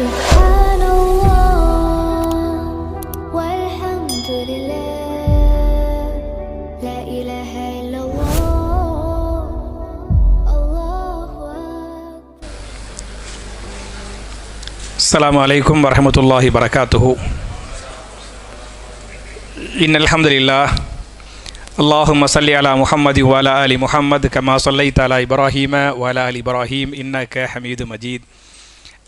سبحان الله والحمد لله. لا إله إلا الله. الله السلام عليكم ورحمة الله وبركاته. إن الحمد لله. اللهم صل على محمد وعلى آل محمد كما صليت على إبراهيم وعلى آل إبراهيم إنك حميد مجيد.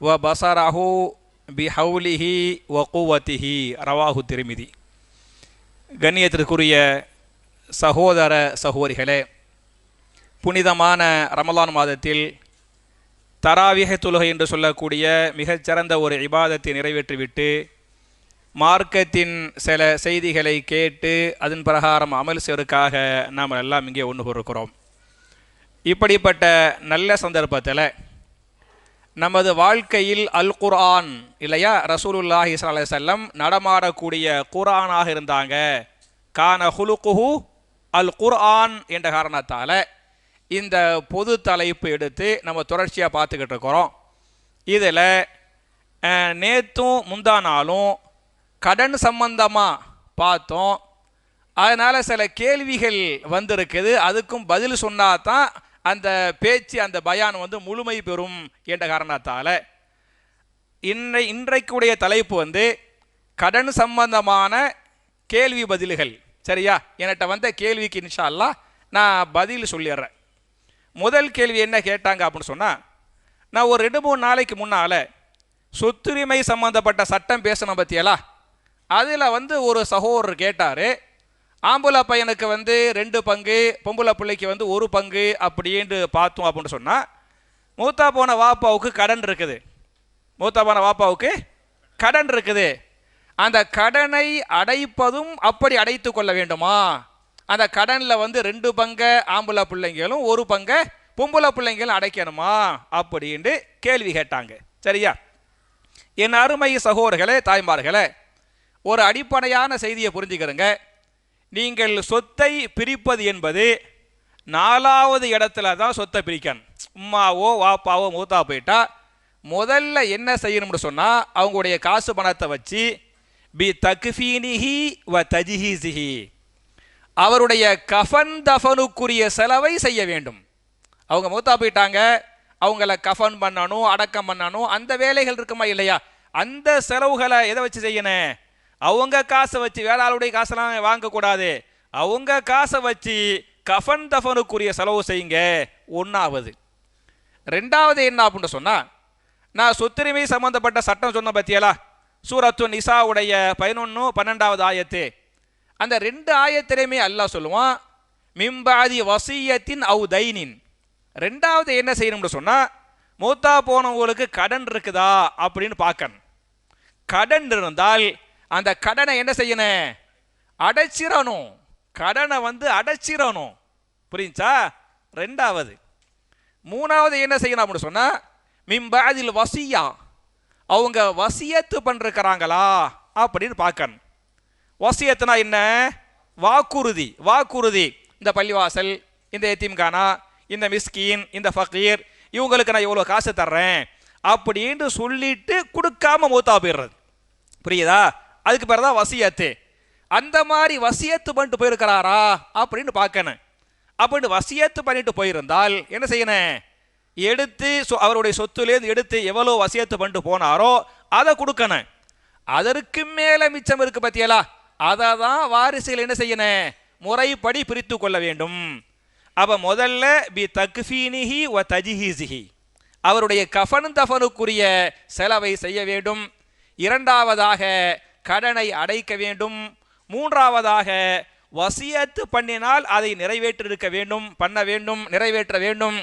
வ பசரஹு பிஹவுலிஹி வ குவத்திஹி ரவாஹு திருமிதி கண்ணியத்திற்குரிய சகோதர சகோதரிகளே புனிதமான ரமலான் மாதத்தில் தராவிக தொழுகை என்று சொல்லக்கூடிய மிகச்சிறந்த ஒரு இபாதத்தை நிறைவேற்றிவிட்டு மார்க்கத்தின் சில செய்திகளை கேட்டு அதன் பிரகாரம் அமல் செய்வதற்காக நாம் எல்லாம் இங்கே ஒன்று இருக்கிறோம் இப்படிப்பட்ட நல்ல சந்தர்ப்பத்தில் நமது வாழ்க்கையில் அல் குர்ஆன் இல்லையா? ரசூலுல்லாஹி ஸல்லல்லாஹு செல்லம் நடமாடக்கூடிய குர்ஆனாக இருந்தாங்க. கான ஹுலுகுஹு அல் குர்ஆன் என்ற காரணத்தால் இந்த பொது தலைப்பு எடுத்து நம்ம தொடர்ச்சியாக பார்த்துக்கிட்டு இருக்கிறோம். இதில் நேற்றும் முந்தா நாளும் கடன் சம்பந்தமாக பார்த்தோம். அதனால் சில கேள்விகள் வந்திருக்குது. அதுக்கும் பதில் சொன்னால் தான் அந்த பேச்சு அந்த பயான் வந்து முழுமை பெறும் என்ற காரணத்தால். இன்றை இன்றைக்குடைய தலைப்பு வந்து கடன் சம்பந்தமான கேள்வி பதில்கள். சரியா? என்கிட்ட வந்த கேள்விக்கு இன்ஷா நான் பதில் சொல்லிடுறேன். முதல் கேள்வி என்ன கேட்டாங்க அப்படின்னு சொன்னால் நான் ஒரு ரெண்டு மூணு நாளைக்கு முன்னால் சொத்துரிமை சம்மந்தப்பட்ட சட்டம் பேசின பற்றியலா அதில் வந்து ஒரு சகோதரர் கேட்டார் ஆம்பளை பையனுக்கு வந்து ரெண்டு பங்கு பொம்பளை பிள்ளைக்கு வந்து ஒரு பங்கு அப்படின்ட்டு பார்த்தோம் அப்படின்னு சொன்னால் மூத்தா போன வாப்பாவுக்கு கடன் இருக்குது. மூத்தா போன வாப்பாவுக்கு கடன் இருக்குது. அந்த கடனை அடைப்பதும் அப்படி அடைத்து கொள்ள வேண்டுமா? அந்த கடனில் வந்து ரெண்டு பங்கை ஆம்பளை பிள்ளைங்களும் ஒரு பங்கை பொம்பளை பிள்ளைங்களும் அடைக்கணுமா? அப்படின்ட்டு கேள்வி கேட்டாங்க. சரியா? என் அருமை சகோதரர்களே தாய்மார்களே ஒரு அடிப்படையான செய்தியை புரிஞ்சுக்கிறேங்க. நீங்கள் சொத்தை பிரிப்பது என்பது நாலாவது இடத்துல தான் சொத்தை பிரிக்கணும். உம்மாவோ வாப்பாவோ மூத்தா போயிட்டா முதல்ல என்ன செய்யணும்னு சொன்னால் அவங்களுடைய காசு பணத்தை வச்சு பி தக்ஃபீனிஹி வ தஜிஹிசிஹி அவருடைய கஃபன் தஃபனுக்குரிய செலவை செய்ய வேண்டும். அவங்க மூத்தா போயிட்டாங்க அவங்கள கஃபன் பண்ணணும் அடக்கம் பண்ணணும் அந்த வேலைகள் இருக்குமா இல்லையா? அந்த செலவுகளை எதை வச்சு செய்யணும்? அவங்க காசை வச்சு வேளாளுடைய காசெல்லாம் வாங்கக்கூடாது. அவங்க காசை வச்சு கஃபன் தஃபனுக்குரிய செலவு செய்யுங்க. ஒன்றாவது ரெண்டாவது என்ன அப்படின்னு சொன்னால் நான் சொத்துரிமை சம்மந்தப்பட்ட சட்டம் சொன்ன பத்தியலா? சூரத்து நிசாவுடைய பதினொன்று பன்னெண்டாவது ஆயத்து. அந்த ரெண்டு ஆயத்திலையுமே அல்லாஹ் சொல்லுவான் மிம்பாதி வசியத்தின் அவு தைனின். ரெண்டாவது என்ன செய்யணும்னு சொன்னால் மூத்தா போனவங்களுக்கு கடன் இருக்குதா அப்படின்னு பார்க்கணும். கடன் இருந்தால் அந்த கடனை என்ன செய்யணும் அடைச்சிடணும் கடனை வந்து அடைச்சிடணும் புரிஞ்சா? ரெண்டாவது. மூணாவது என்ன செய்யணும் அப்படின்னு சொன்னால் மிம்பாதில் வசியா. அவங்க வசியத்து பண்ணிருக்கிறாங்களா? அப்படின்னு பார்க்கணும். வசியத்துனா என்ன? வாக்குறுதி வாக்குறுதி. இந்த பள்ளிவாசல் இந்த எத்தீம்கானா இந்த மிஸ்கின் இந்த ஃபக்கீர் இவங்களுக்கு நான் இவ்வளோ காசு தர்றேன். அப்படின்னு சொல்லிட்டு கொடுக்காம மூத்தா போயிடுறது. புரியுதா? அதுக்கு பேர் தான் வசியத்து. அந்த மாதிரி வசியத்து பண்ணிட்டு போயிருக்கிறாரா? அப்படின்னு பார்க்கணும். அப்படின்னு வசியத்து பண்ணிட்டு போயிருந்தால் என்ன செய்யணும் எடுத்து அவருடைய சொத்துலேருந்து எடுத்து எவ்வளோ வசியத்து பண்ணிட்டு போனாரோ அதை கொடுக்கணும். அதற்கு மேலே மிச்சம் இருக்கு பத்தியலா? அதை தான் வாரிசுகள் என்ன செய்யணும் முறைப்படி பிரித்து கொள்ள வேண்டும். அப்ப முதல்ல பி தக்ஃபீனிஹி வ தஜிஹிசிஹி அவருடைய கஃபன் தஃபனுக்குரிய செலவை செய்ய வேண்டும். இரண்டாவதாக கடனை அடைக்க வேண்டும். மூன்றாவதாக வசியத்து பண்ணினால் அதை நிறைவேற்றிருக்க வேண்டும் பண்ண வேண்டும் நிறைவேற்ற வேண்டும்.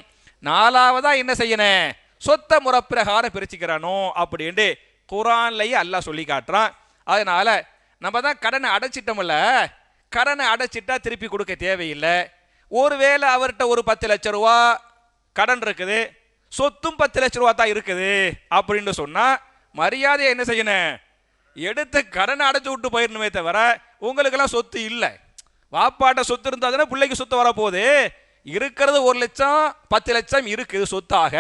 நாலாவதா என்ன செய்யணும் சொத்த முறப்பிரகாரம் பிரிச்சுக்கிறானோ அப்படின்ட்டு குரான்லையே அல்லாஹ் சொல்லி காட்டுறான். அதனால நம்ம தான் கடனை அடைச்சிட்டோம்ல கடனை அடைச்சிட்டா திருப்பி கொடுக்க தேவையில்லை. ஒருவேளை அவர்கிட்ட ஒரு பத்து லட்ச ரூபா கடன் இருக்குது சொத்தும் பத்து லட்ச ரூபா தான் இருக்குது அப்படின்னு சொன்னால் மரியாதையை என்ன செய்யணும்? எடுத்து கடனை அடைச்சி விட்டு போயிடணுமே தவிர உங்களுக்கெல்லாம் சொத்து இல்லை. வாப்பாட்ட சொத்து இருந்தால் தானே பிள்ளைக்கு சொத்து வரப்போகுது. இருக்கிறது ஒரு லட்சம் பத்து லட்சம் இருக்குது சொத்தாக.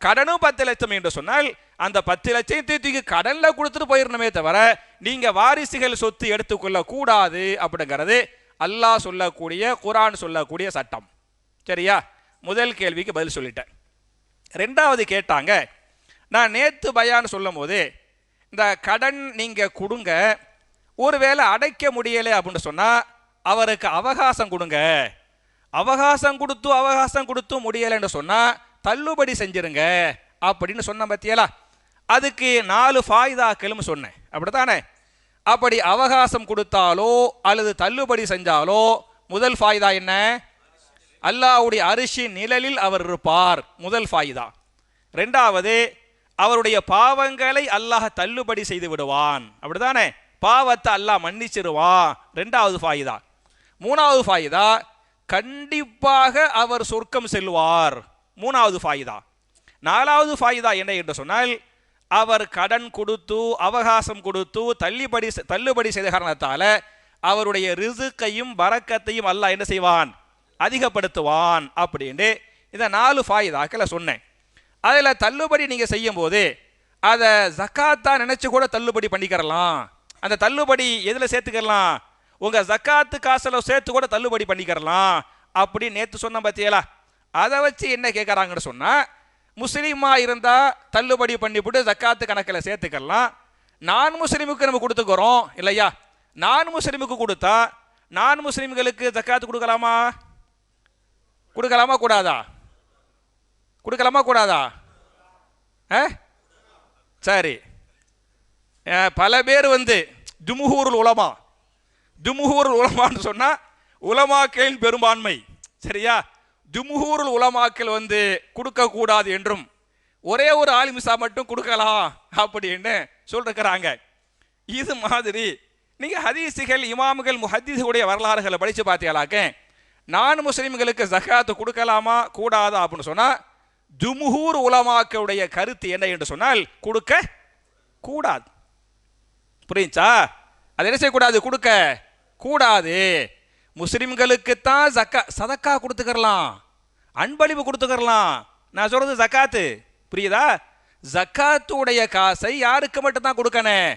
கடனும் பத்து லட்சம் என்று சொன்னால் அந்த பத்து லட்சம் தூக்கி கடனில் கொடுத்துட்டு போயிடணுமே தவிர நீங்கள் வாரிசுகள் சொத்து எடுத்துக்கொள்ள கூடாது அப்படிங்கிறது அல்லாஹ் சொல்லக்கூடிய குரான் சொல்லக்கூடிய சட்டம். சரியா? முதல் கேள்விக்கு பதில் சொல்லிட்டேன். ரெண்டாவது கேட்டாங்க நான் நேற்று பயான்னு சொல்லும் போது இந்த கடன் நீங்கள் கொடுங்க ஒருவேளை அடைக்க முடியலை அப்படின்னு சொன்னால் அவருக்கு அவகாசம் கொடுங்க. அவகாசம் கொடுத்து அவகாசம் கொடுத்து முடியலைன்னு சொன்னால் தள்ளுபடி செஞ்சிருங்க அப்படின்னு சொன்ன பத்தியலா? அதுக்கு நாலு ஃபாய்தாக்களும் சொன்னேன். அப்படித்தானே? அப்படி அவகாசம் கொடுத்தாலோ அல்லது தள்ளுபடி செஞ்சாலோ முதல் ஃபாய்தா என்ன? அல்லாஹ்வுடைய அரிசி நிழலில் அவர் இருப்பார். முதல் ஃபாய்தா. ரெண்டாவது அவருடைய பாவங்களை அல்லாஹ் தள்ளுபடி செய்து விடுவான். அப்படிதானே பாவத்தை அல்லாஹ் மன்னிச்சிருவான். ரெண்டாவது ஃபாயிதா. மூணாவது ஃபாயிதா கண்டிப்பாக அவர் சொர்க்கம் செல்வார். மூணாவது ஃபாயிதா. நாலாவது ஃபாயிதா என்ன என்று சொன்னால் அவர் கடன் கொடுத்து அவகாசம் கொடுத்து தள்ளுபடி தள்ளுபடி செய்த காரணத்தால் அவருடைய ரிசுக்கையும் பறக்கத்தையும் அல்லாஹ் என்ன செய்வான்? அதிகப்படுத்துவான். அப்படின்னு இந்த நாலு ஃபாயிதாக்களை சொன்னேன். அதில் தள்ளுபடி நீங்கள் செய்யும்போது அதை ஜக்காத்தா நினச்சி கூட தள்ளுபடி பண்ணிக்கிறலாம். அந்த தள்ளுபடி எதில் சேர்த்துக்கலாம் உங்கள் ஜக்காத்து காசில் சேர்த்து கூட தள்ளுபடி பண்ணிக்கிறலாம். அப்படி நேற்று சொன்ன பார்த்தியலா அதை வச்சு என்ன கேட்குறாங்கன்னு சொன்னால் முஸ்லீமாக இருந்தால் தள்ளுபடி பண்ணிவிட்டு ஜக்காத்து கணக்கில் சேர்த்துக்கலாம் நான் முஸ்லீமுக்கு நம்ம கொடுத்துக்கிறோம் இல்லையா? நான் முஸ்லீமுக்கு கொடுத்தா நான் முஸ்லீம்களுக்கு ஜக்காத்து கொடுக்கலாமா? கொடுக்கலாமா கூடாதா? கொடுக்கலாமா கூடாதா? ஆ? சரி. பல பேர் வந்து ஜுமுஹூருல் உலமா. ஜுமுஹூருல் உலமான்னு சொன்னால் உலமாக்களின் பெரும்பான்மை. சரியா? ஜுமுஹூருல் உலமாக்கள் வந்து கொடுக்கக்கூடாது என்றும் ஒரே ஒரு ஆலிமிசா மட்டும் கொடுக்கலாம் அப்படின்னு சொல்லிருக்கிறாங்க. இது மாதிரி நீங்கள் ஹதீசுகள் இமாம்கள் முஹத்தீஸுடைய வரலாறுகளை படித்து பார்த்தீங்களாக்க நான் முஸ்லீம்களுக்கு ஜக்காத்து கொடுக்கலாமா கூடாதா அப்படின்னு சொன்னால் ஜுமுகூர் உலமாக்களுடைய கருத்து என்ன என்று சொன்னால் கொடுக்க கூடாது. புரியுச்சா அது என்ன செய்யக்கூடாது? கொடுக்க கூடாது. முஸ்லிம்களுக்குத்தான் சக்கா சதக்கா கொடுத்துக்கரலாம் அன்பளிப்பு கொடுத்துக்கரலாம் நான் சொல்றது ஜக்காத்து புரியுதா? ஜக்காத்துடைய காசை யாருக்கு மட்டும்தான் கொடுக்கணும்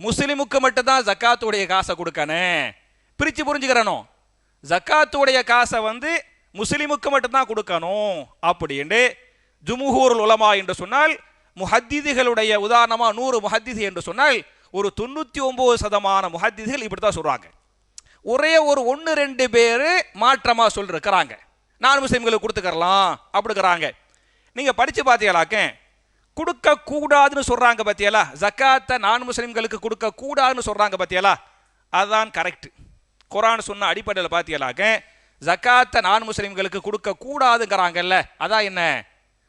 முஸ்லிமுக்கு மட்டும்தான் ஜக்காத்துடைய காசை கொடுக்கணும் பிரித்து புரிஞ்சுக்கிறனும் ஜக்காத்துடைய காசை வந்து முஸ்லிமுக்கு மட்டும்தான் கொடுக்கணும் அப்படின்னு ஜுமுஹூர் உலமா என்று சொன்னால் முஹத்திதிகளுடைய உதாரணமாக நூறு முஹத்திதி என்று சொன்னால் ஒரு தொண்ணூற்றி ஒம்பது சதமான முஹத்திதிகள் இப்படி தான் சொல்கிறாங்க ஒரே ஒரு ஒன்று ரெண்டு பேர் மாற்றமாக சொல்லிருக்கிறாங்க. நான் முஸ்லீம்களுக்கு கொடுத்துக்கறலாம் அப்படிங்கிறாங்க. நீங்கள் படித்து பார்த்தீங்களாக்க கொடுக்கக்கூடாதுன்னு சொல்கிறாங்க பார்த்தியலா ஜக்காத்தை நான் முஸ்லீம்களுக்கு கொடுக்கக்கூடாதுன்னு சொல்கிறாங்க பார்த்தியலா அதுதான் கரெக்ட் குரான் சொன்ன அடிப்படையில் பார்த்தீங்களாக்க ஜக்காத்தை நான் முஸ்லீம்களுக்கு கொடுக்க கூடாதுங்கிறாங்கல்ல. அதான் என்ன?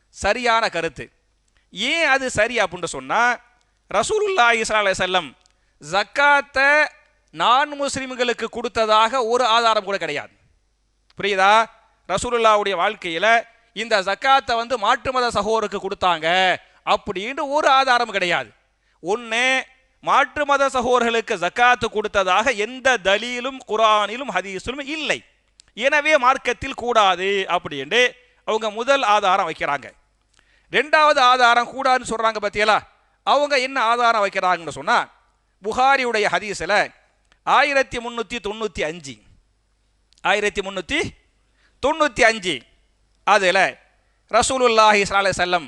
சரியான கருத்து. ஏன் அது சரி அப்படின்னு சொன்னால் ரசூலுல்லா இஸ்லா செல்லம் ஜக்காத்தை நான் முஸ்லீம்களுக்கு கொடுத்ததாக ஒரு ஆதாரம் கூட கிடையாது. புரியுதா? ரசூலுல்லாவுடைய வாழ்க்கையில் இந்த ஜக்காத்தை வந்து மாற்று மத சகோதருக்கு கொடுத்தாங்க அப்படின்னு ஒரு ஆதாரம் கிடையாது. ஒன்று மாற்று மத சகோதர்களுக்கு ஜக்காத்து கொடுத்ததாக எந்த தலீலும் குரானிலும் ஹதீஸிலும் இல்லை. எனவே மார்க்கத்தில் கூடாது அப்படின்னு அவங்க முதல் ஆதாரம் வைக்கிறாங்க. ரெண்டாவது ஆதாரம் கூடாதுன்னு சொல்கிறாங்க பார்த்தியலா அவங்க என்ன ஆதாரம் வைக்கிறாங்கன்னு சொன்னால் புகாரியுடைய ஹதீஸில் ஆயிரத்தி முந்நூற்றி தொண்ணூற்றி அஞ்சு ஆயிரத்தி முந்நூற்றி தொண்ணூற்றி அஞ்சு அதில் ரசூலுல்லாஹி சலாஹ் செல்லம்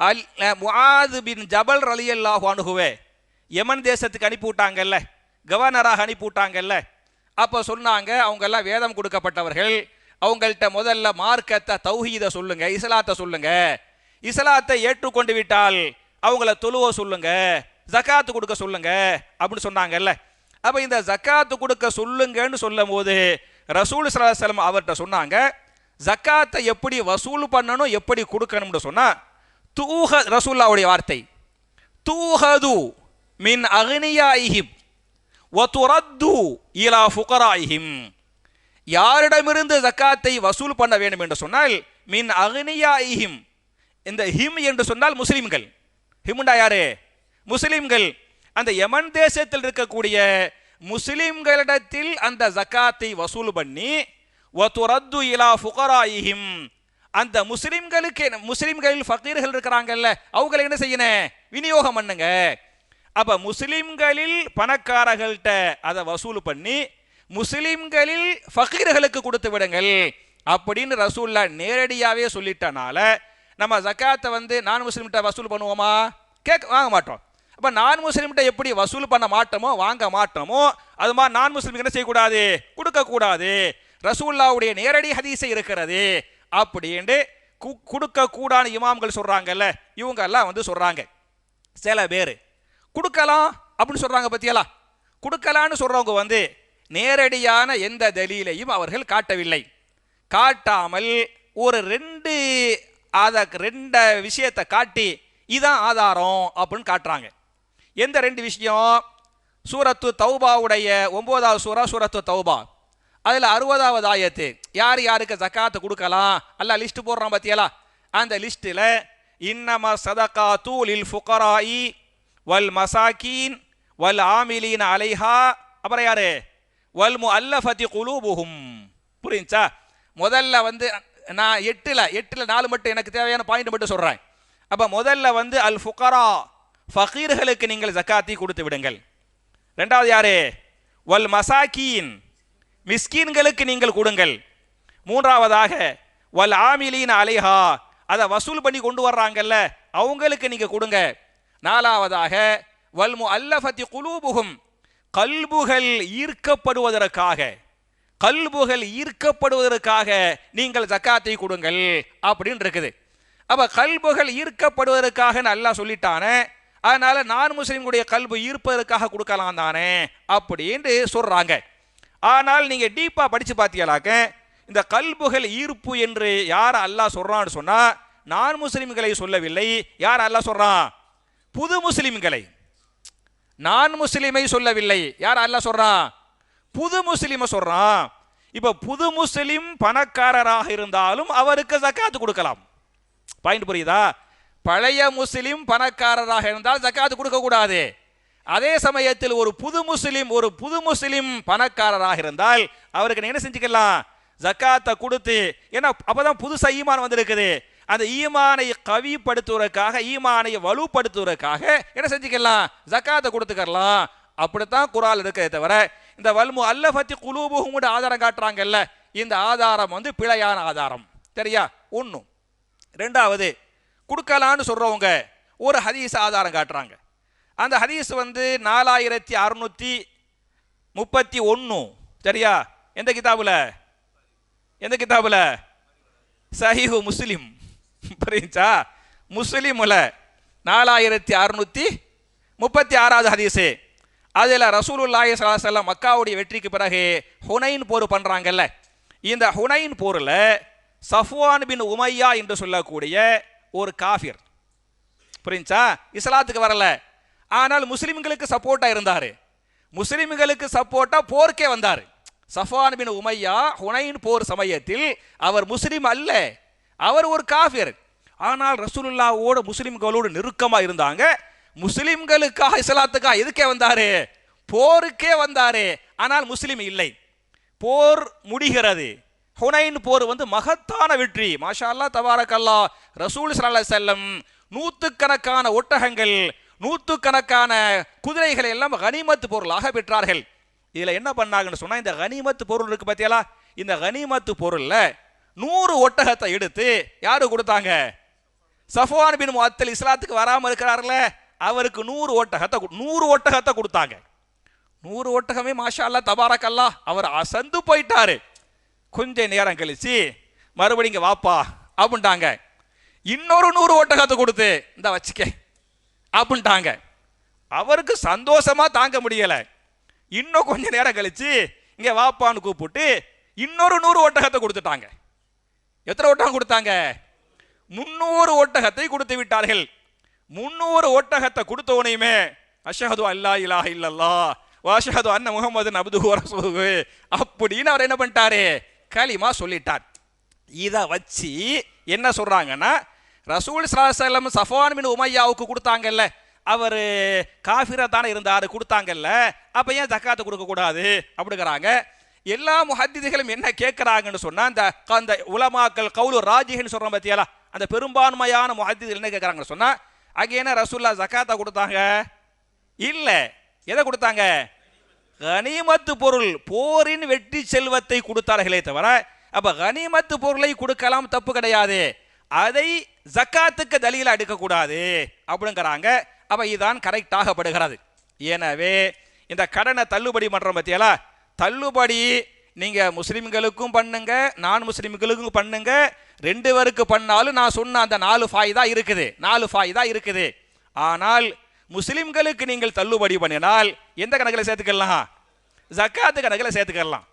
அல் முஆது பின் ஜபல் ரலியல்லாஹு அனுகுவே யமன் தேசத்துக்கு அனுப்பி விட்டாங்கல்ல கவர்னராக அனுப்பி விட்டாங்கல்ல அப்போ சொன்னாங்க அவங்கெல்லாம் வேதம் கொடுக்கப்பட்டவர்கள். அவங்கள்ட்ட முதல்ல மார்க்கத்தை தௌஹீதை சொல்லுங்க இஸ்லாத்தை சொல்லுங்க. இஸ்லாத்தை ஏற்றுக்கொண்டு விட்டால் அவங்கள தொழுவ சொல்லுங்க ஜக்காத்து கொடுக்க சொல்லுங்க அப்படின்னு சொன்னாங்கல்ல. அப்போ இந்த ஜக்காத்து கொடுக்க சொல்லுங்கன்னு சொல்லும் போது ரசூல் சலாஹம் அவர்கிட்ட சொன்னாங்க ஜக்காத்தை எப்படி வசூல் பண்ணணும் எப்படி கொடுக்கணும்னு சொன்னால் தூஹ ரசூல்லாவுடைய வார்த்தை தூஹது மின் அக்னியாயிஹிம். வதுரத்து இலா ஃபுகராயிஹிம் யாரிடமிருந்து ஜக்காத்தை வசூல் பண்ண வேண்டும் என்று சொன்னால் மின் அக்னியாயிஹிம். இந்த ஹிம் என்று சொன்னால் முஸ்லிம்கள். ஹிம்டா யாரு? முஸ்லிம்கள். அந்த யமன் தேசத்தில் இருக்கக்கூடிய முஸ்லிம்களிடத்தில் அந்த ஜக்காத்தை வசூல் பண்ணி ஒத்துரத்து இலா ஃபுகராயிஹிம். அந்த முஸ்லிம்களுக்கு முஸ்லிம்களில் ஃபக்கீர்கள் இருக்கிறாங்கல்ல அவங்களை என்ன செய்யணும்? விநியோகம் பண்ணுங்க. அப்போ முஸ்லீம்களில் பணக்காரர்கள்ட்ட அதை வசூல் பண்ணி முஸ்லீம்களில் ஃபகீர்களுக்கு கொடுத்து விடுங்கள் அப்படின்னு ரசூல்லா நேரடியாகவே சொல்லிட்டனால நம்ம ஜக்காத்தை வந்து நான் முஸ்லீம்கிட்ட வசூல் பண்ணுவோமா? கேட்க வாங்க மாட்டோம். அப்போ நான் முஸ்லீம்கிட்ட எப்படி வசூல் பண்ண மாட்டோமோ வாங்க மாட்டோமோ அது மாதிரி நான் முஸ்லிம் என்ன செய்யக்கூடாது? கொடுக்கக்கூடாது. ரசூல்லாவுடைய நேரடி ஹதீஸை இருக்கிறது அப்படின்ட்டு கொடுக்க இமாம்கள் சொல்கிறாங்கல்ல இவங்கெல்லாம் வந்து சொல்கிறாங்க சில பேர். கொடுக்கலாம் அப்படின்னு சொல்கிறாங்க பத்தியலா கொடுக்கலான்னு சொல்றவங்க வந்து நேரடியான எந்த தலியிலையும் அவர்கள் காட்டவில்லை. காட்டாமல் ஒரு ரெண்டு அதை ரெண்ட விஷயத்தை காட்டி இதான் ஆதாரம் அப்படின்னு காட்டுறாங்க. எந்த ரெண்டு விஷயம்? சூரத்து தௌபாவுடைய ஒன்பதாவது சூரா சூரத்து தௌபா. அதில் அறுபதாவது ஆயத்து. யார் யாருக்கு ஜக்காத்து கொடுக்கலாம்? அல்ல லிஸ்ட் போடுறான் பார்த்தியலா அந்த லிஸ்ட்டில் இன்னம சதகா தூலில் ஃபுகராயி வல் மசாக்கீன் வல் ஆமிலீன் அலைஹா. அப்புறம் யாரு? வல் மு அல்லஃபதி குலூபுகும் புரிஞ்சா? முதல்ல வந்து நான் எட்டில் எட்டில் நாலு மட்டும் எனக்கு தேவையான பாயிண்ட் மட்டும் சொல்கிறேன் அப்போ முதல்ல வந்து அல் ஃபுகரா. ஃபகீர்களுக்கு நீங்கள் ஜக்காத்தி கொடுத்து விடுங்கள். ரெண்டாவது யாரு? வல் மசாக்கீன் மிஸ்கீன்களுக்கு நீங்கள் கொடுங்கள். மூன்றாவதாக வல் ஆமிலீன் அலைஹா. அதை வசூல் பண்ணி கொண்டு வர்றாங்கல்ல அவங்களுக்கு நீங்கள் கொடுங்க. நாலாவதாக வல்மு அல்லஃபத்தி குலூபுகும் கல்புகள் ஈர்க்கப்படுவதற்காக கல்புகள் ஈர்க்கப்படுவதற்காக நீங்கள் ஜக்காத்தை கொடுங்கள் அப்படின்னு இருக்குது. அப்போ கல்புகள் ஈர்க்கப்படுவதற்காக அல்லாஹ் சொல்லிட்டானே அதனால நான் முஸ்லீம்களுடைய கல்பு ஈர்ப்பதற்காக கொடுக்கலாம் தானே அப்படின்னு சொல்கிறாங்க ஆனால் நீங்கள் டீப்பாக படித்து பார்த்தீங்களாக்க இந்த கல்புகள் ஈர்ப்பு என்று யார் அல்லாஹ் சொல்கிறான்னு சொன்னால் நான் முஸ்லீம்களை சொல்லவில்லை யார் அல்லாஹ் சொல்கிறான் புது முஸ்லிம்களை. நான் முஸ்லிமை சொல்லவில்லை. யார் அல்ல சொல்றான் புது முஸ்லிமை சொல்றான் இப்ப புது முஸ்லிம் பணக்காரராக இருந்தாலும் அவருக்கு ஜக்காத்து கொடுக்கலாம். பாயிண்ட் புரியுதா? பழைய முஸ்லிம் பணக்காரராக இருந்தால் ஜக்காத்து கொடுக்க கூடாது. அதே சமயத்தில் ஒரு புது முஸ்லிம் ஒரு புது முஸ்லிம் பணக்காரராக இருந்தால் அவருக்கு என்ன செஞ்சுக்கலாம்? ஜக்காத்தை கொடுத்து ஏன்னா அப்பதான் புதுசா ஈமான் வந்திருக்குது. அந்த ஈமானை கவிப்படுத்துவதற்காக ஈமானை வலுப்படுத்துவதற்காக என்ன செஞ்சுக்கலாம்? ஜக்காத்தை கொடுத்துக்கலாம். அப்படித்தான் குரால் இருக்கே தவிர இந்த வல்மு அல்லஃபத்தி குலூபுகும் ஆதாரம் காட்டுறாங்கல்ல இந்த ஆதாரம் வந்து பிழையான ஆதாரம். சரியா? ஒன்றும் ரெண்டாவது கொடுக்கலான்னு சொல்கிறவங்க ஒரு ஹதீஸ் ஆதாரம் காட்டுறாங்க. அந்த ஹதீஸ் வந்து நாலாயிரத்தி அறுநூற்றி முப்பத்தி ஒன்று சரியா? எந்த கிதாபில்? எந்த கிதாபில்? சஹிஹு முஸ்லீம். புரியுச்சா முஸ்லிமுல நாலாயிரத்தி அறுநூற்றி முப்பத்தி ஆறாவது ஹதீஸு. அதில் ரசூலுல்லாஹி ஸல்லல்லாஹு மக்காவுடைய வெற்றிக்கு பிறகு ஹுனைன் போர் பண்ணுறாங்கல்ல இந்த ஹுனைன் போரில் சஃப்வான் பின் உமையா என்று சொல்லக்கூடிய ஒரு காஃபிர். புரிஞ்சா இஸ்லாத்துக்கு வரல. ஆனால் முஸ்லீம்களுக்கு சப்போர்ட்டாக இருந்தார். முஸ்லீம்களுக்கு சப்போர்ட்டாக போர்க்கே வந்தார். சஃபான் பின் உமையா ஹுனைன் போர் சமயத்தில் அவர் முஸ்லீம் அல்ல. அவர் ஒரு காஃபியர் ஆனால் ரசூலுல்லாவோட முஸ்லிம்களோடு நெருக்கமா இருந்தாங்க. முஸ்லிம்களுக்காக இஸ்லாத்துக்காக எதுக்கே வந்தாரு? போருக்கே வந்தாரு. ஆனால் முஸ்லீம் இல்லை. போர் முடிகிறது. ஹுனைன் போர் வந்து மகத்தான வெற்றி. மாஷா அல்லா தபாரக் ரசூல் சல்லா செல்லம் நூற்றுக்கணக்கான ஒட்டகங்கள் நூற்றுக்கணக்கான குதிரைகளை எல்லாம் கனிமத்து பொருளாக பெற்றார்கள். இதில் என்ன பண்ணாங்கன்னு சொன்னால் இந்த கனிமத்து பொருள் இருக்கு பார்த்தியாலா இந்த கனிமத்து பொருளில் நூறு ஒட்டகத்தை எடுத்து யாரு கொடுத்தாங்க? சஃப்வான் பின் முத்தல் இஸ்லாத்துக்கு வராமல் இருக்கிறார்ல அவருக்கு நூறு ஒட்டகத்தை கொடு- நூறு ஒட்டகத்தை கொடுத்தாங்க. நூறு ஒட்டகமே மாஷா அல்லா தபாரக்கல்லா அவர் அசந்து போயிட்டாரு. கொஞ்ச நேரம் கழிச்சு மறுபடியும் வாப்பா அப்படின்ட்டாங்க. இன்னொரு நூறு ஒட்டகத்தை கொடுத்து இந்த வச்சுக்க அப்படின்ட்டாங்க. அவருக்கு சந்தோஷமா தாங்க முடியல. இன்னும் கொஞ்ச நேரம் கழிச்சு இங்க வாப்பான்னு கூப்பிட்டு இன்னொரு நூறு ஒட்டகத்தை கொடுத்துட்டாங்க. எத்தனை ஒட்டகம் கொடுத்தாங்க? முன்னூறு ஒட்டகத்தை கொடுத்து விட்டார்கள். முன்னூறு ஒட்டகத்தை கொடுத்தவனையுமே அஷஹது அல்லா இலாஹ இல்லல்லா வாஷஹது அன்ன முகமது அப்துஹு அப்படின்னு அவர் என்ன பண்ணிட்டாரு? கலிமா சொல்லிட்டார். இதை வச்சு என்ன சொல்றாங்கன்னா ரசூல் சலாசலம் சஃபான் மின் உமையாவுக்கு கொடுத்தாங்கல்ல. அவர் காஃபிரா தானே இருந்தார் கொடுத்தாங்கல்ல. அப்போ ஏன் ஜக்காத்து கொடுக்கக்கூடாது? அப்படிங்கிறாங்க. எல்லா முஹத்திதிகளும் என்ன கேட்குறாங்கன்னு சொன்னால் அந்த அந்த உலமாக்கள் கவுலு ராஜிஹன்னு சொல்கிறோம் பத்தியாலா அந்த பெரும்பான்மையான முஹத்திதிகள் என்ன கேட்குறாங்கன்னு சொன்னால் அங்கே ரசூல்லா ஜக்காத்தா கொடுத்தாங்க? இல்லை. எதை கொடுத்தாங்க? கனிமத்து பொருள் போரின் வெற்றி செல்வத்தை கொடுத்தார்களே தவிர அப்போ கனிமத்து பொருளை கொடுக்கலாம் தப்பு கிடையாது. அதை ஜக்காத்துக்கு தலியில் எடுக்கக்கூடாது அப்படிங்கிறாங்க. அப்போ இதுதான் கரெக்டாகப்படுகிறது எனவே இந்த கடனை தள்ளுபடி பண்ணுறோம் பத்தியாலா தள்ளுபடி நீங்கள் முஸ்லீம்களுக்கும் பண்ணுங்க நான் முஸ்லீம்களுக்கும் பண்ணுங்க. ரெண்டு பேருக்கு பண்ணாலும் நான் சொன்ன அந்த நாலு ஃபாய் தான் இருக்குது. நாலு ஃபாய் தான் இருக்குது. ஆனால் முஸ்லீம்களுக்கு நீங்கள் தள்ளுபடி பண்ணினால் எந்த கணக்கில் சேர்த்துக்கலாம்? ஜக்காத்து கணக்கில் சேர்த்துக்கலாம்.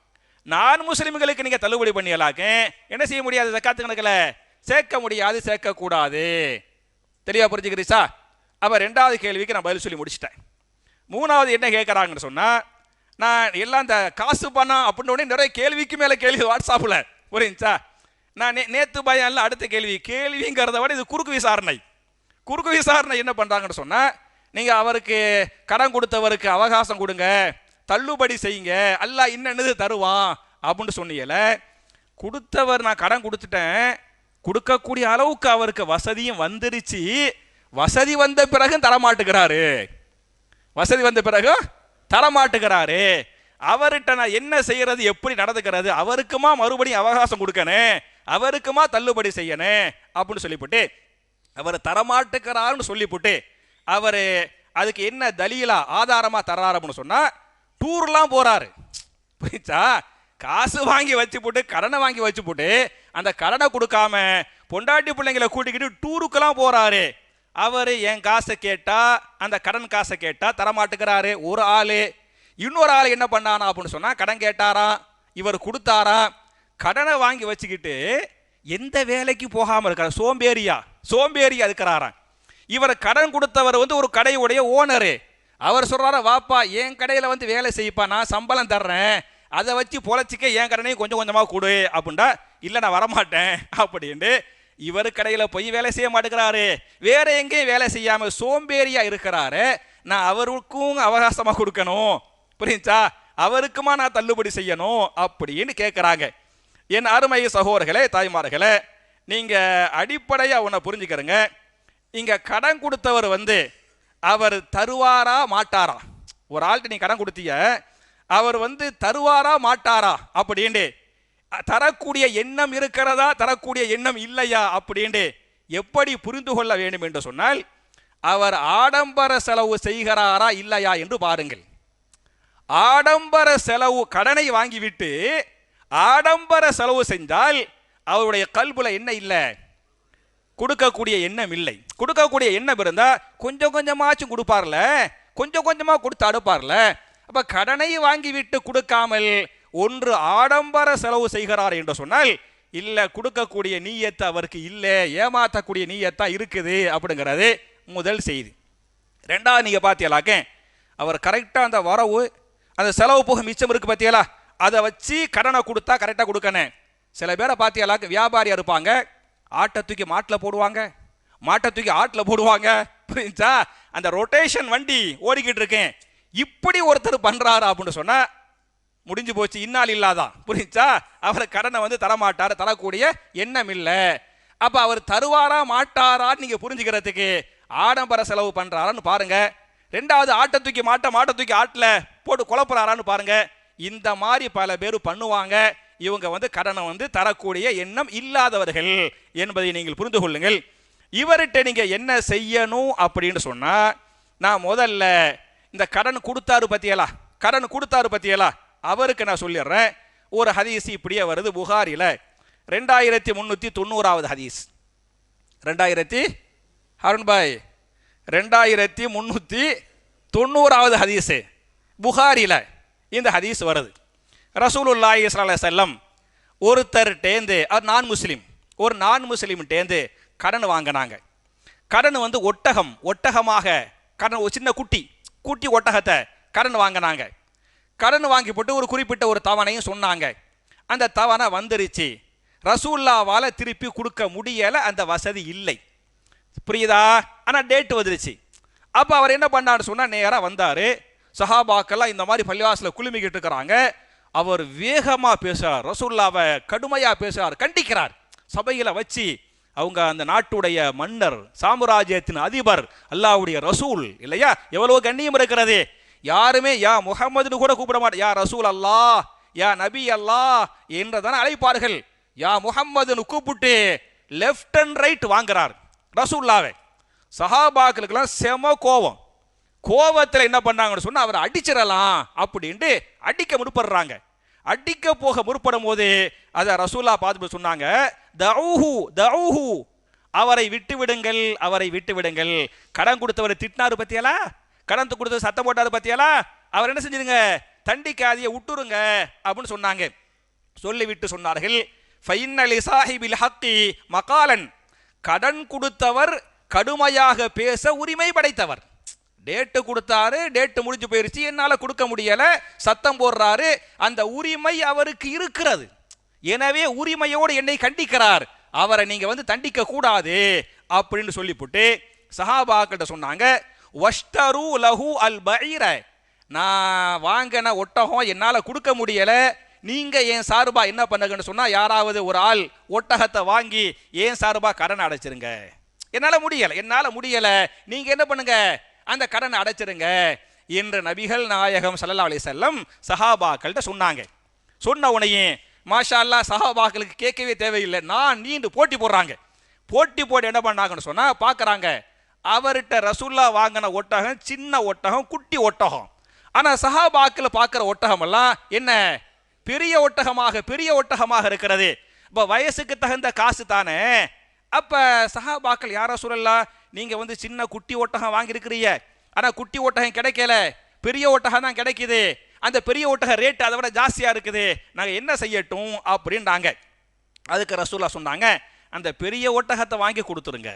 நான் முஸ்லீம்களுக்கு நீங்கள் தள்ளுபடி பண்ணியலாக்க என்ன செய்ய முடியாது ஜக்காத்து கணக்கில்? சேர்க்க முடியாது சேர்க்கக்கூடாது. தெளிவாக புரிஞ்சுக்கிறீசா அப்போ ரெண்டாவது கேள்விக்கு நான் பதில் சொல்லி முடிச்சிட்டேன். மூணாவது என்ன கேட்குறாங்கன்னு சொன்னால் நான் எல்லாம் இந்த காசு பணம் அப்படின்ன உடனே நிறைய கேள்விக்கு மேலே கேள்வி வாட்ஸ்அப்பில் புரியுச்சா நான் நே நேற்று பயம் அடுத்த கேள்வி. கேள்விங்கிறத விட இது குறுக்கு விசாரணை. குறுக்கு விசாரணை என்ன பண்ணுறாங்கன்னு சொன்னால் நீங்கள் அவருக்கு கடன் கொடுத்தவருக்கு அவகாசம் கொடுங்க தள்ளுபடி செய்யுங்க அல்ல இன்னது தருவான் அப்படின்னு சொன்னீங்கல கொடுத்தவர் நான் கடன் கொடுத்துட்டேன் கொடுக்கக்கூடிய அளவுக்கு அவருக்கு வசதியும் வந்துருச்சு வசதி வந்த பிறகும் தரமாட்டுக்கிறாரு வசதி வந்த பிறகு தரமாட்டுகிறாரு. அவர்கிட்ட நான் என்ன செய்யறது எப்படி நடந்துக்கிறது அவருக்குமா மறுபடியும் அவகாசம் கொடுக்கணும் அவருக்குமா தள்ளுபடி செய்யணும் அப்படின்னு சொல்லிவிட்டு அவர் தரமாட்டுக்கிறாருன்னு சொல்லிவிட்டு அவர் அதுக்கு என்ன தலீலா ஆதாரமாக தர்றாரு அப்படின்னு சொன்னால் டூர்லாம் போகிறாரு புரிச்சா காசு வாங்கி வச்சு போட்டு கடனை வாங்கி வச்சு போட்டு அந்த கடனை கொடுக்காம பொண்டாட்டி பிள்ளைங்களை கூட்டிக்கிட்டு டூருக்கெல்லாம் போகிறாரு அவர் என் காசை கேட்டா அந்த கடன் காசை கேட்டா தரமாட்டுக்கிறாரு ஒரு ஆளு. இன்னொரு ஆள் என்ன பண்ணானா அப்படின்னு சொன்னால் கடன் கேட்டாராம் இவர் கொடுத்தாராம். கடனை வாங்கி வச்சுக்கிட்டு எந்த வேலைக்கு போகாமல் இருக்கிறார் சோம்பேறியா? சோம்பேறியா இருக்கிறாராம். இவர் கடன் கொடுத்தவர் வந்து ஒரு கடையுடைய ஓனரு அவர் சொல்கிறாரா வாப்பா என் கடையில் வந்து வேலை செய்ப்பா நான் சம்பளம் தர்றேன். அதை வச்சு பொழைச்சிக்க என் கடனையும் கொஞ்சம் கொஞ்சமாக கொடு அப்படின்டா இல்லை நான் வரமாட்டேன் அப்படின்ட்டு இவர் கடையில் போய் வேலை செய்ய மாட்டேங்கிறாரு. வேற எங்கேயும் வேலை செய்யாமல் சோம்பேறியாக இருக்கிறாரு. நான் அவருக்கும் அவகாசமாக கொடுக்கணும். புரியுச்சா அவருக்குமா நான் தள்ளுபடி செய்யணும் அப்படின்னு கேட்குறாங்க என் அருமை சகோதரர்களே தாய்மார்களே நீங்கள் அடிப்படையாக உன்னை புரிஞ்சுக்கிறங்க. இங்கே கடன் கொடுத்தவர் வந்து அவர் தருவாரா மாட்டாரா? ஒரு ஆள்கிட்ட நீ கடன் கொடுத்தீங்க. அவர் வந்து தருவாரா மாட்டாரா? அப்படின்ட்டு தரக்கூடிய எண்ணம் இருக்கிறதா? தரக்கூடிய எண்ணம் இல்லையா? அப்படின்ட்டு எப்படி புரிந்து கொள்ள வேண்டும் என்று சொன்னால் அவர் ஆடம்பர செலவு செய்கிறாரா இல்லையா என்று பாருங்கள். ஆடம்பர செலவு கடனை வாங்கிவிட்டு ஆடம்பர செலவு செஞ்சால் அவருடைய கல்புல என்ன இல்லை? கொடுக்கக்கூடிய எண்ணம் இல்லை. கொடுக்கக்கூடிய எண்ணம் இருந்தால் கொஞ்சம் கொஞ்சமாச்சும் கொடுப்பார்ல. கொஞ்சம் கொஞ்சமாக கொடுத்து அடுப்பார்ல. அப்போ கடனை வாங்கிவிட்டு கொடுக்காமல் ஒன்று ஆடம்பர செலவு செய்கிறார் என்று சொன்னால் இல்லை கொடுக்கக்கூடிய நீயத்தை அவருக்கு இல்லை ஏமாற்றக்கூடிய நீயத்தான் இருக்குது அப்படிங்கிறது முதல் செய்தி. ரெண்டாவது நீங்கள் பார்த்தீங்களாக்க அவர் கரெக்டாக அந்த வரவு அந்த செலவு போக மிச்சம் இருக்கு பாத்தீங்களா? அதை வச்சு கடனை கொடுத்தா கரெக்டாக கொடுக்கணும் சில பேரை பார்த்தீங்களாக்க வியாபாரியாக இருப்பாங்க ஆட்டை தூக்கி மாட்டில் போடுவாங்க மாட்டை தூக்கி ஆட்டில் போடுவாங்க புரிஞ்சா அந்த ரொட்டேஷன் வண்டி ஓடிக்கிட்டு இருக்கேன் இப்படி ஒருத்தர் பண்ணுறாரு அப்படின்னு சொன்னால் முடிஞ்சு போச்சு இன்னால் இல்லாதான் புரிஞ்சா? அவர் கடனை வந்து தரமாட்டார் தரக்கூடிய எண்ணம் இல்லை. அப்போ அவர் தருவாரா மாட்டாரான்னு நீங்கள் புரிஞ்சுக்கிறதுக்கு ஆடம்பர செலவு பண்ணுறாரான்னு பாருங்க. ரெண்டாவது ஆட்டை தூக்கி மாட்ட மாட்டை தூக்கி ஆட்டில் போட்டு குழப்புறாரான்னு பாருங்க. இந்த மாதிரி பல பேர் பண்ணுவாங்க. இவங்க வந்து கடனை வந்து தரக்கூடிய எண்ணம் இல்லாதவர்கள் என்பதை நீங்கள் புரிந்து கொள்ளுங்கள். இவர்கிட்ட நீங்கள் என்ன செய்யணும் அப்படின்னு சொன்னால் நான் முதல்ல இந்த கடன் கொடுத்தாரு பத்தியலா? கடன் கொடுத்தாரு பத்தியலா? அவருக்கு நான் சொல்லிடுறேன். ஒரு ஹதீஸ் இப்படியே வருது புகாரியில் ரெண்டாயிரத்தி முந்நூற்றி தொண்ணூறாவது ஹதீஸ். ரெண்டாயிரத்தி அருண்பாய் ரெண்டாயிரத்தி முந்நூற்றி தொண்ணூறாவது ஹதீஸு. புகாரியில் இந்த ஹதீஸ் வருது. ரசூலுல்லாஹி இஸ்லா செல்லம் ஒருத்தர் டேந்து அவர் நான் முஸ்லீம். ஒரு நான் முஸ்லீம் டேந்து கடன் வாங்கினாங்க. கடன் வந்து ஒட்டகம் ஒட்டகமாக கடன் ஒரு சின்ன குட்டி குட்டி ஒட்டகத்தை கடன் வாங்கினாங்க. கடன் வாங்கி போட்டு ஒரு குறிப்பிட்ட ஒரு தவணையும் சொன்னாங்க. அந்த தவணை வந்துருச்சு. ரசூல்லாவால் திருப்பி கொடுக்க முடியலை அந்த வசதி இல்லை. புரியுதா? ஆனால் டேட் வந்துருச்சு. அப்போ அவர் என்ன பண்ணாரு சொன்னால் நேராக வந்தார். சஹாபாக்கெல்லாம் இந்த மாதிரி பள்ளிவாசலில் குழுமிக்கிட்டு இருக்கிறாங்க. அவர் வேகமாக பேசுகிறார் ரசூல்லாவை கடுமையாக பேசுகிறார் கண்டிக்கிறார். சபையில் வச்சு அவங்க அந்த நாட்டுடைய மன்னர் சாம்ராஜ்யத்தின் அதிபர் அல்லாவுடைய ரசூல் இல்லையா? எவ்வளவு கண்ணியம் இருக்கிறது? யாருமே யா முகமதுன்னு கூட கூப்பிட மாட்டேன். யா ரசூல் அல்லா யா நபி அல்லாஹ் என்றதான அழைப்பார்கள். யா முகம்மதுன்னு கூப்பிட்டு லெஃப்ட் அண்ட் ரைட் வாங்குறார். ரசூல்லாவை சஹாபாக்களுக்கெல்லாம் செம கோபம் கோபத்தில் என்ன பண்ணாங்கன்னு சொன்னால் அவரை அடிச்சிடலாம் அப்படின்ட்டு அடிக்க முற்படுறாங்க. அடிக்க போக முற்படும் போது அதை ரசூல்லா பார்த்து சொன்னாங்க தௌஹு தௌஹு அவரை விட்டு விடுங்கள் அவரை விட்டு விடுங்கள் கடன் கொடுத்தவரை திட்டினாரு பத்தியலா கடன் கொடுத்து சத்தம் போட்டாரு பத்தியலா அவர் என்ன செஞ்சிருங்க? தண்டிக்காதிய விட்டுருங்க அப்படின்னு சொன்னாங்க. சொல்லிவிட்டு சொன்னார்கள் ஃபைனலி சாஹிபில் ஹக்கி மகாலன். கடன் கொடுத்தவர் கடுமையாக பேச உரிமை படைத்தவர். டேட்டு கொடுத்தாரு டேட்டு முடிஞ்சு போயிருச்சு என்னால் கொடுக்க முடியல சத்தம் போடுறாரு அந்த உரிமை அவருக்கு இருக்கிறது. எனவே உரிமையோடு என்னை கண்டிக்கிறார் அவரை நீங்கள் வந்து தண்டிக்க கூடாது அப்படின்னு சொல்லிவிட்டு சஹாபாக்கிட்ட சொன்னாங்க. வஷ்டரு லஹு அல் பைர நான் வாங்கின ஒட்டகம் என்னால் கொடுக்க முடியலை. நீங்கள் என் சார்பா என்ன பண்ணுங்கன்னு சொன்னால் யாராவது ஒரு ஆள் ஒட்டகத்தை வாங்கி ஏன் சார்பா கடன் அடைச்சிருங்க. என்னால் முடியலை என்னால் முடியலை. நீங்கள் என்ன பண்ணுங்க? அந்த கடனை அடைச்சிருங்க. என்று நபிகள் நாயகம் சல்லா அலி செல்லம் சஹாபாக்கள்கிட்ட சொன்னாங்க. சொன்ன உடனே மாஷா அல்லா சஹாபாக்களுக்கு கேட்கவே தேவையில்லை. நான் நீண்டு போட்டி போடுறாங்க. போட்டி போட்டு என்ன பண்ணாங்கன்னு சொன்னால் பார்க்குறாங்க. அவர்கிட்ட ரசுல்லா வாங்கின ஒட்டகம் சின்ன ஒட்டகம் குட்டி ஒட்டகம். ஆனால் சஹாபாக்கில் பார்க்குற ஒட்டகமெல்லாம் என்ன? பெரிய ஒட்டகமாக பெரிய ஒட்டகமாக இருக்கிறது. இப்போ வயசுக்கு தகுந்த காசு தானே? அப்போ சஹாபாக்கள் யாரா சொல்லலாம் நீங்கள் வந்து சின்ன குட்டி ஒட்டகம் வாங்கியிருக்கிறீங்க. ஆனால் குட்டி ஒட்டகம் கிடைக்கல. பெரிய ஒட்டகம் தான் கிடைக்குது. அந்த பெரிய ஒட்டக ரேட் அதை விட ஜாஸ்தியாக இருக்குது. நாங்கள் என்ன செய்யட்டும்? அப்படின்றாங்க. அதுக்கு ரசூலா சொன்னாங்க அந்த பெரிய ஒட்டகத்தை வாங்கி கொடுத்துருங்க.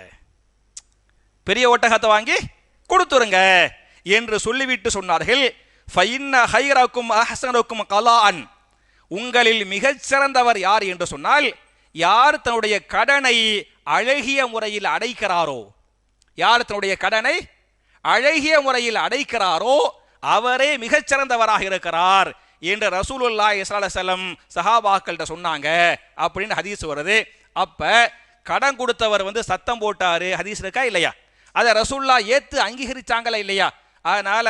பெரிய ஒட்டகத்தை வாங்கி கொடுத்துருங்க என்று சொல்லிவிட்டு சொன்னார்கள். ஃபைன்ன ஹைரக்கும் அஹ்சனுக்கும் கலான் உங்களில் மிகச்சிறந்தவர் யார் என்று சொன்னால் யார் தன்னுடைய கடனை அழகிய முறையில் அடைக்கிறாரோ? யார் தன்னுடைய கடனை அழகிய முறையில் அடைக்கிறாரோ அவரே மிகச்சிறந்தவராக இருக்கிறார் என்று ரசூலுல்லா இஸ்லாசலம் சஹாபாக்கள்கிட்ட சொன்னாங்க. அப்படின்னு ஹதீஸ் வருது. அப்ப கடன் கொடுத்தவர் வந்து சத்தம் போட்டாரு. ஹதீஸ் இருக்கா இல்லையா? அதை ரசூல்லா ஏற்று அங்கீகரிச்சாங்களா இல்லையா? அதனால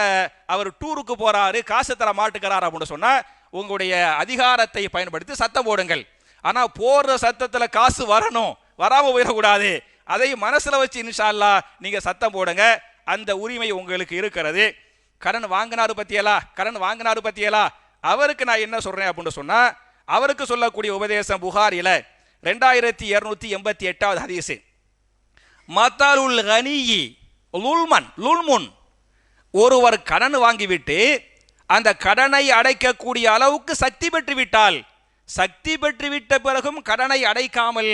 அவர் டூருக்கு போறாரு காசு தர மாட்டுக்கிறார் அப்படின்னு சொன்னா உங்களுடைய அதிகாரத்தை பயன்படுத்தி சத்தம் போடுங்கள். ஆனா போடுற சத்தத்துல காசு வரணும் வராம போயிடக்கூடாது. அதை மனசுல வச்சு இன்ஷால்லா அல்லாஹ் நீங்க சத்தம் போடுங்க. அந்த உரிமை உங்களுக்கு இருக்கிறது. கடன் வாங்கினாரு பத்தியலா? கடன் வாங்கினாரு பத்தியலா? அவருக்கு நான் என்ன சொல்றேன் அப்படின்னு சொன்னா அவருக்கு சொல்லக்கூடிய உபதேசம் புகாரில ரெண்டாயிரத்தி இரநூத்தி எண்பத்தி எட்டாவது ஹதீஸ். மத்தாலுல் கனியி லுல்மன் லுல்முன். ஒருவர் கடன் வாங்கிவிட்டு அந்த கடனை அடைக்கக்கூடிய அளவுக்கு சக்தி பெற்று விட்டால் சக்தி பெற்று விட்ட பிறகும் கடனை அடைக்காமல்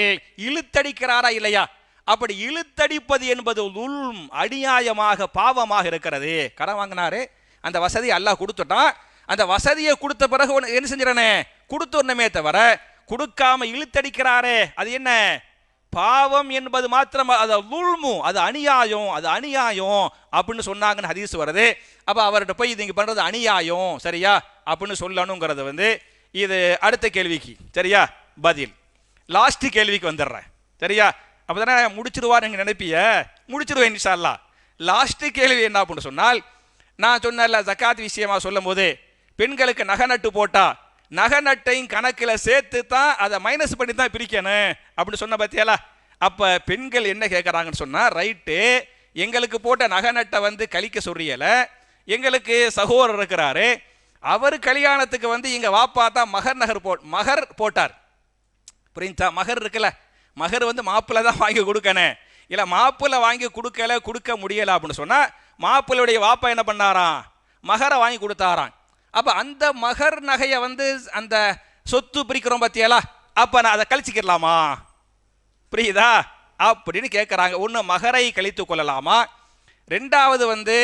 இழுத்தடிக்கிறாரா இல்லையா? அப்படி இழுத்தடிப்பது என்பது உள்ம் அநியாயமாக பாவமாக இருக்கிறது. கடன் வாங்கினாரு அந்த வசதி அல்லாஹ் கொடுத்துட்டான். அந்த வசதியை கொடுத்த பிறகு என்ன செஞ்சிடனே கொடுத்துடணுமே தவிர கொடுக்காம இழுத்தடிக்கிறாரே அது என்ன? பாவம் என்பது மாத்திரம் அது உள்மு அது அநியாயம் அது அநியாயம் அப்படின்னு சொன்னாங்கன்னு ஹதீஸ் வருது. அப்போ அவர்கிட்ட போய் இது இங்கே பண்ணுறது அநியாயம் சரியா? அப்படின்னு சொல்லணுங்கிறது வந்து இது அடுத்த கேள்விக்கு சரியா? பதில். லாஸ்ட் கேள்விக்கு வந்துடுறேன் சரியா? அப்போ தானே முடிச்சிருவார் நீங்கள் நினைப்பிய? முடிச்சிடுவேன் இன்ஷால்லா லாஸ்ட் கேள்வி என்ன அப்படின்னு சொன்னால் நான் சொன்னல ஜக்காத் விஷயமா சொல்லும் போது பெண்களுக்கு நகை நட்டு போட்டால் நகை நட்டையும் கணக்கில் சேர்த்து தான் அதை மைனஸ் பண்ணி தான் பிரிக்கணும். அப்படின்னு சொன்ன பார்த்தியாலா அப்போ பெண்கள் என்ன கேட்குறாங்கன்னு சொன்னால் ரைட்டு எங்களுக்கு போட்ட நகை நட்டை வந்து கழிக்க சொல்லியலை எங்களுக்கு சகோதரர் இருக்கிறாரு. அவர் கல்யாணத்துக்கு வந்து இங்கே வாப்பா தான் மகர் நகர் போ மகர் போட்டார். புரிஞ்சா மகர் இருக்குல்ல. மகர் வந்து மாப்பிள்ளை தான் வாங்கி கொடுக்கணும். இல்லை மாப்பிள்ளை வாங்கி கொடுக்கல கொடுக்க முடியலை அப்படின்னு சொன்னால் மாப்பிள்ளையுடைய வாப்பா என்ன பண்ணாராம்? மகரை வாங்கி கொடுத்தாராம். அப்போ அந்த மகர் நகையை வந்து அந்த சொத்து பிரிக்கிறோம் பார்த்தியாலா அப்போ நான் அதை கழிச்சிக்கிடலாமா? புரியுதா? அப்படின்னு கேட்குறாங்க ஒன்று மகரை கழித்து கொள்ளலாமா? ரெண்டாவது வந்து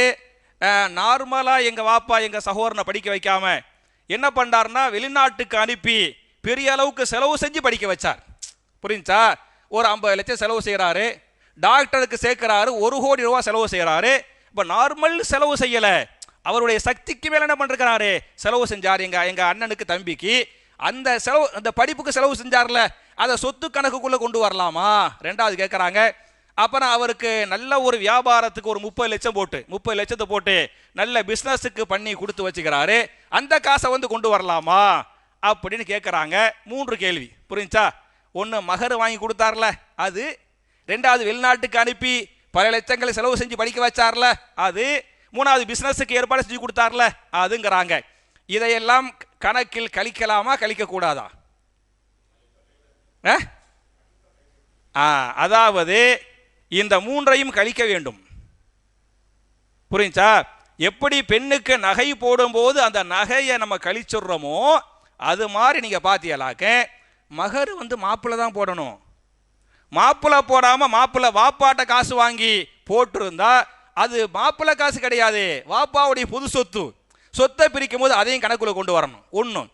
நார்மலாக எங்கள் வாப்பா எங்கள் சகோதரனை படிக்க வைக்காம என்ன பண்ணாருன்னா வெளிநாட்டுக்கு அனுப்பி பெரிய அளவுக்கு செலவு செஞ்சு படிக்க வச்சார். புரிஞ்சா? ஒரு ஐம்பது லட்சம் செலவு செய்கிறாரு டாக்டருக்கு சேர்க்குறாரு. ஒரு கோடி ரூபா செலவு செய்கிறாரு இப்போ நார்மல் செலவு செய்யலை. அவருடைய சக்திக்கு மேலே என்ன பண்ணிருக்கிறாரு? செலவு செஞ்சார். எங்கள் எங்கள் அண்ணனுக்கு தம்பிக்கு. அந்த செலவு அந்த படிப்புக்கு செலவு செஞ்சார்ல அதை சொத்து கணக்குக்குள்ளே கொண்டு வரலாமா? ரெண்டாவது கேட்குறாங்க அப்புறம் அவருக்கு நல்ல ஒரு வியாபாரத்துக்கு ஒரு முப்பது லட்சம் போட்டு முப்பது லட்சத்தை போட்டு நல்ல பிஸ்னஸுக்கு பண்ணி கொடுத்து வச்சுக்கிறாரு. அந்த காசை வந்து கொண்டு வரலாமா? அப்படின்னு கேட்குறாங்க மூன்று கேள்வி. புரிஞ்சா? ஒன்று மகர் வாங்கி கொடுத்தார்ல அது. ரெண்டாவது வெளிநாட்டுக்கு அனுப்பி பல லட்சங்களை செலவு செஞ்சு படிக்க வச்சார்ல அது. மூணாவது பிஸ்னஸுக்கு ஏற்பாடு செஞ்சு கொடுத்தார்ல? அதுங்கிறாங்க. இதையெல்லாம் கணக்கில் கழிக்கலாமா? கழிக்கக்கூடாதா? ஆ? ஆ அதாவது இந்த மூன்றையும் கழிக்க வேண்டும். புரிஞ்சா? எப்படி பெண்ணுக்கு நகை போடும்போது அந்த நகையை நம்ம கழிச்சுடுறோமோ அது மாதிரி நீங்கள் பார்த்தீங்களாக்க மகர் வந்து மாப்பிள்ளை தான் போடணும். மாப்பிள்ளை போடாமல் மாப்பிள்ளை வாப்பாட்ட காசு வாங்கி போட்டிருந்தா அது மாப்பிள்ளை காசு கிடையாது. வாப்பாவுடைய புது சொத்து. சொத்தை பிரிக்கும் போது அதையும் கணக்குள்ள கொண்டு வரணும். ஒன்றும்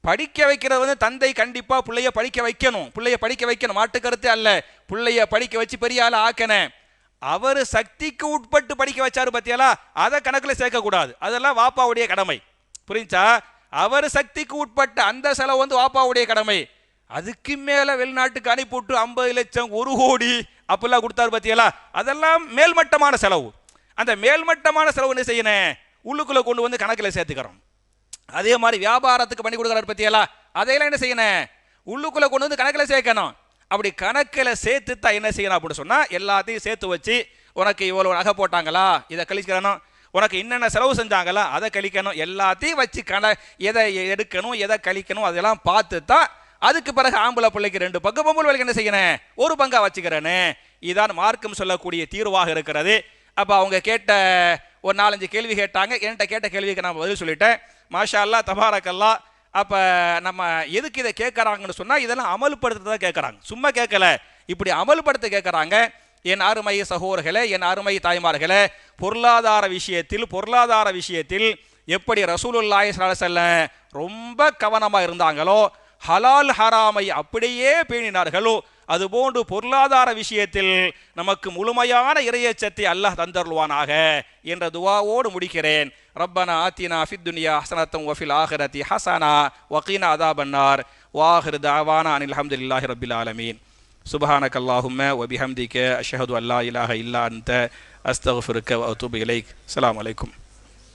படிக்க வைக்கிறது வந்து தந்தை கண்டிப்பாக பிள்ளைய படிக்க வைக்கணும். பிள்ளைய படிக்க வைக்கணும். மாட்டுக்கருத்தே அல்ல. பிள்ளைய படிக்க வச்சு பெரிய ஆள் ஆக்கணும் அவர் சக்திக்கு உட்பட்டு படிக்க வச்சாரு பத்தியாலா அதை கணக்கில் சேர்க்கக்கூடாது. அதெல்லாம் வாப்பாவுடைய கடமை. புரிஞ்சா? அவர் சக்திக்கு உட்பட்ட அந்த செலவு வந்து வாப்பாவுடைய கடமை. அதுக்கு மேலே வெளிநாட்டுக்கு அனுப்பிவிட்டு ஐம்பது லட்சம் ஒரு கோடி அப்படிலாம் கொடுத்தாரு பத்தியலா அதெல்லாம் மேல்மட்டமான செலவு. அந்த மேல்மட்டமான செலவு என்ன செய்யணும் உள்ளுக்குள்ளே கொண்டு வந்து கணக்கில் சேர்த்துக்கிறோம். அதே மாதிரி வியாபாரத்துக்கு பண்ணி கொடுக்குறாரு பற்றியெல்லாம் அதையெல்லாம் என்ன செய்யணும் உள்ளுக்குள்ளே கொண்டு வந்து கணக்கில் சேர்க்கணும். அப்படி கணக்கில் சேர்த்து தான் என்ன செய்யணும் அப்படின்னு சொன்னால் எல்லாத்தையும் சேர்த்து வச்சு உனக்கு இவ்வளோ நகை போட்டாங்களா? இதை கழிக்கணும் உனக்கு என்னென்ன செலவு செஞ்சாங்களா? அதை கழிக்கணும். எல்லாத்தையும் வச்சு கண எதை எடுக்கணும் எதை கழிக்கணும் அதெல்லாம் பார்த்து தான் அதுக்கு பிறகு ஆம்பளை பிள்ளைக்கு ரெண்டு பங்கு. பொம்பளை பிள்ளைக்கு என்ன செய்யணும் ஒரு பங்கா வச்சுக்கிறேன்னு இதான் மார்க்கம் சொல்லக்கூடிய தீர்வாக இருக்கிறது. அப்போ அவங்க கேட்ட ஒரு நாலஞ்சு கேள்வி கேட்டாங்க. என்கிட்ட கேட்ட கேள்விக்கு நான் பதில் சொல்லிட்டேன். மாஷா அல்லா தபாரக்கல்லா அப்போ நம்ம எதுக்கு இதை கேட்குறாங்கன்னு சொன்னால் இதெல்லாம் அமல்படுத்துறதா கேட்குறாங்க. சும்மா கேட்கல. இப்படி அமல்படுத்த கேட்குறாங்க. என் அருமை சகோதரர்களே என் அருமை தாய்மார்களே பொருளாதார விஷயத்தில் பொருளாதார விஷயத்தில் எப்படி ரசூலுல்லாய் ஸல்லல்லாஹு ரொம்ப கவனமாக இருந்தாங்களோ ஹலால் ஹராமை அப்படியே பேணினார்களோ அதுபோன்று பொருளாதார விஷயத்தில் நமக்கு முழுமையான இறையச்சத்தை அல்லாஹ் தந்தருள்வானாக என்ற துவாவோடு முடிக்கிறேன். ரப்பனா ஆத்தினா ஃபித் துனியா ஹசனத்தம் வஃபில் ஆஹரதி ஹசனா வக்கீனா அதாபன்னார். வாஹிர் தாவானா அனில் அல்ஹம்துலில்லாஹி ரபில் ஆலமீன். சுபஹானக் அல்லாஹும்ம வபிஹம்திக அஷஹது அல்லா இலாஹ இல்லா அந்த அஸ்தக்ஃபிருக்க வ அத்தூபு இலைக்.